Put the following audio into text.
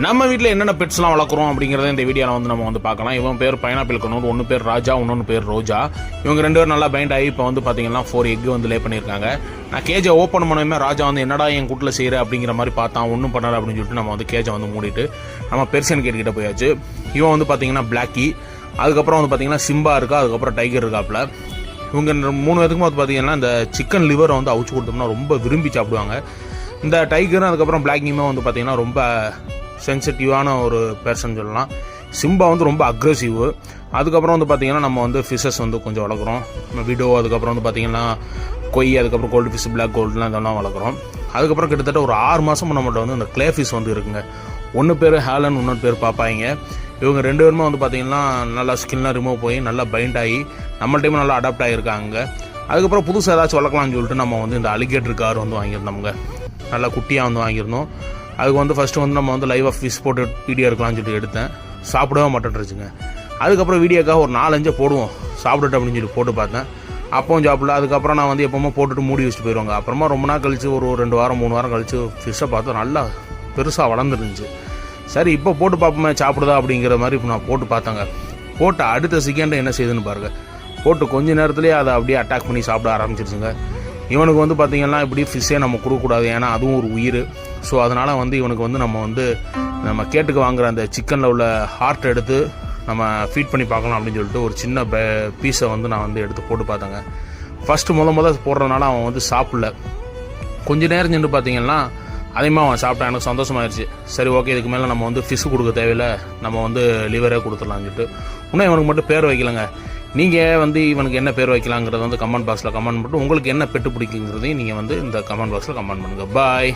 நம்ம வீட்டில் என்னென்ன பெட்ஸ்லாம் வளர்க்குறோம் அப்படிங்கிறத இந்த வீடியோவில் வந்து நம்ம வந்து பார்க்கலாம். இவன் பேர் பைனாப்பிள் கண்ணூர் ஒன்று பேர் ராஜா இன்னொன்று பேர் ரோஜா. இவங்க ரெண்டு பேரும் நல்லா பைண்ட் ஆகி இப்போ வந்து பார்த்தீங்கன்னா ஃபோர் எக் வந்து லே பண்ணியிருக்காங்க. நான் கேஜை ஓப்பன் பண்ணுமே ராஜா வந்து என்னடா என் கூட்டில் செய்கிற அப்படிங்கிற மாதிரி பார்த்தான் ஒன்றும் பண்ணலை அப்படின்னு சொல்லிட்டு நம்ம வந்து கேஜை வந்து மூடிட்டு நம்ம பெர்சியன் கேட்டுக்கிட்ட போயாச்சு. இவன் வந்து பார்த்தீங்கன்னா பிளாக்கி அதுக்கப்புறம் வந்து பார்த்தீங்கன்னா சிம்பா இருக்கா அதுக்கப்புறம் டைகர் இருக்காப்புல இவங்க மூணு பேருக்கும் வந்து பார்த்தீங்கன்னா இந்த சிக்கன் லிவரை வந்து அவிச்சு கொடுத்தோம்னா ரொம்ப விரும்பி சாப்பிடுவாங்க. இந்த டைகரும் அதுக்கப்புறம் பிளாக்கிங்குமே வந்து பார்த்தீங்கன்னா ரொம்ப சென்சிட்டிவான ஒரு பேர்சன் சொல்லலாம். சிம்பா வந்து ரொம்ப அக்ரெசிவ் அதுக்கப்புறம் வந்து பார்த்தீங்கன்னா நம்ம வந்து ஃபிஷஸ் வந்து கொஞ்சம் வளர்க்குறோம். நம்ம விடோ அதுக்கப்புறம் வந்து பார்த்தீங்கன்னா கொய் அதுக்கப்புறம் கோல்டு ஃபிஷ் பிளாக் கோல்டுலாம் இதெல்லாம் வளர்க்குறோம். அதுக்கப்புறம் கிட்டத்தட்ட ஒரு ஆறு மாதம் நம்மகிட்ட வந்து இந்த கிளே ஃபிஷ் வந்து இருக்குங்க. ஒன்று பேர் ஹேலன் இன்னொரு பேர் பார்ப்பாங்க இவங்க ரெண்டு பேருமே வந்து பார்த்தீங்கன்னா நல்லா ஸ்கின்லாம் ரிமூவ் போய் நல்லா பைண்ட் ஆகி நம்மள்டையும் நல்லா அடாப்ட் ஆகியிருக்காங்க அதுக்கப்புறம் புதுசாக ஏதாச்சும் வளர்க்கலாம்னு சொல்லிட்டு நம்ம வந்து இந்த அலிகேட்டர் கார் வந்து வாங்கியிருந்தோம்ங்க. நல்லா குட்டியாக வந்து வாங்கியிருந்தோம். அதுக்கு வந்து ஃபஸ்ட்டு வந்து நம்ம வந்து லைவாக ஃபிஷ் போட்டு வீடியோ எடுக்கலாம்னு சொல்லிட்டு எடுத்தேன். சாப்பிடவே மாட்டேன்ருச்சுங்க அதுக்கப்புறம் வீடியோக்காக ஒரு நாலஞ்சை போடுவோம். சாப்பிட்டுட்டு அப்படின்னு சொல்லி போட்டு பார்த்தேன். அப்பவும் சாப்பிடல அதுக்கப்புறம் நான் வந்து எப்போவுமே போட்டுட்டு மூடி வச்சுட்டு போயிடுவாங்க அப்புறமா ரொம்ப நாள் கழித்து ஒரு ரெண்டு வாரம் மூணு வாரம் கழிச்சு ஃபிஷ்ஷை பார்த்தா நல்லா பெருசாக வளர்ந்துருந்துச்சு. சரி இப்போ போட்டு பார்ப்போமே சாப்பிடுதா அப்படிங்கிற மாதிரி இப்போ நான் போட்டு பார்த்தேங்க. போட்டு அடுத்த செகண்டை என்ன செய்யுதுன்னு பாருங்கள் போட்டு கொஞ்ச நேரத்துலேயே அதை அப்படியே அட்டாக் பண்ணி சாப்பிட ஆரம்பிச்சிருச்சுங்க. இவனுக்கு வந்து பார்த்திங்கன்னா இப்படி ஃபிஷ்ஷே நம்ம கொடுக்கக்கூடாது. ஏன்னா அதுவும் ஒரு உயிர். ஸோ அதனால் வந்து இவனுக்கு வந்து நம்ம வந்து நம்ம கேட்டுக்கு வாங்குற அந்த சிக்கனில் உள்ள ஹார்ட் எடுத்து நம்ம ஃபீட் பண்ணி பார்க்கலாம் அப்படின்னு சொல்லிட்டு ஒரு சின்ன பீஸை வந்து நான் வந்து எடுத்து போட்டு பார்த்தேங்க. ஃபஸ்ட்டு முத முத போடுறதுனால அவன் வந்து சாப்பிடல. கொஞ்ச நேரம் நின்று பார்த்தீங்கன்னா அதிகமாக அவன் சாப்பிட்டான். எனக்கு சந்தோஷமாயிருச்சு. சரி ஓகே இதுக்கு மேலே நம்ம வந்து ஃபிஷ் கொடுக்க தேவையில்ல. நம்ம வந்து லிவரே கொடுத்துடலாம்னு சொல்லிட்டு. இன்னும் இவனுக்கு மட்டும் பேர் வைக்கலங்க. நீங்கள் வந்து இவனுக்கு என்ன பேர் வைக்கலாங்கிறத வந்து கமெண்ட் பாக்ஸில் கமெண்ட் பண்ணிட்டு உங்களுக்கு என்ன பெட்டு பிடிக்குங்கிறதையும் நீங்கள் வந்து இந்த கமெண்ட் பாக்ஸில் கமெண்ட் பண்ணுங்கள் பாய்